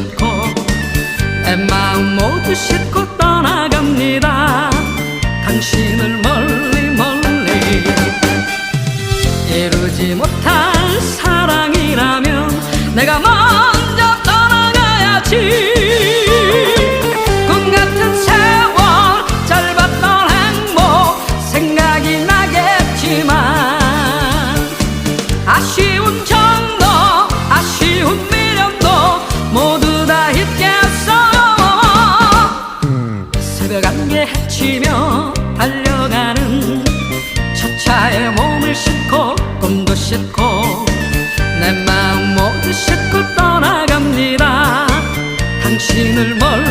싣고 마음 모두 싣고 떠나갑니다. 당신을 멀리 멀리 이루지 못할 사랑이라면 내가 먼저 떠나가야지. 등에 헤치며 달려가는 첫 차에 몸을 싣고 꿈도 싣고 내 마음 모두 싣고 떠나갑니다. 당신을 멀